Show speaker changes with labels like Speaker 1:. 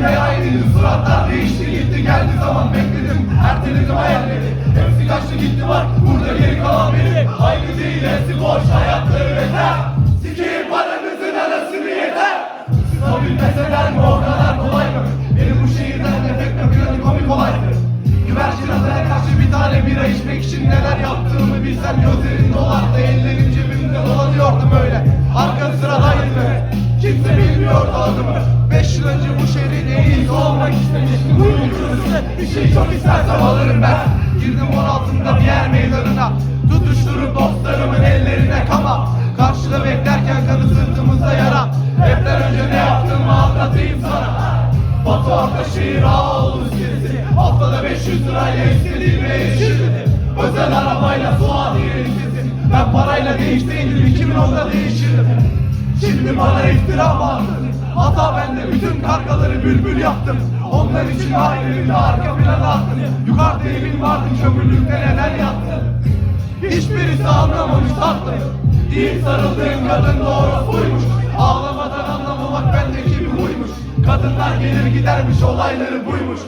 Speaker 1: Aklım yayaydıydı suratlar değişti gitti geldi zaman bekledim Erteledim hayalleri hepsi kaçtı gitti var Burada geri kalan benim Aynı değil hepsi boş hayatları beter Sikeyim paranızın arasını yeter Sınav bilmeseler mi o kadar kolay mı? Benim bu şehirden nefret mi planı komik olaydı Güvercin adaya karşı bir tane bira içmek için neler yaptığımı bilsem Gözlerim dolardı ellerim cebimde dolanıyordum öyle Arka sıradaydım ve kimse bilmiyordu adımı Beş yıl bir şey çok istersem alırım ben. Girdim on altında bir yer meydanına. Tutuşturup dostlarımın ellerine kama Karşıda beklerken kanı sırtımızda yara Hepten önce ne yaptığımı anlatayım sana. Batı orta şehir Ağoğlu gerisi Haftada 500 lirayla istediğime erişirdim Özel arabayla Suadiye ülkesi Ben parayla değişseydim 2010'da değişirdim. Şimdi bana iftira attın? Hata bende bütün kargaları bülbül yaptım. Onlar için ailemde arka plana attım. Yukarıda evin vardı kömürlükte neden yattın? Hiçbirisi anlamamış tatlım Değil sarıldığın kadın doğru buymuş. Ağlamadan anlamamak bendeki bir huymuş. Kadınlar gelir gidermiş olayları buymuş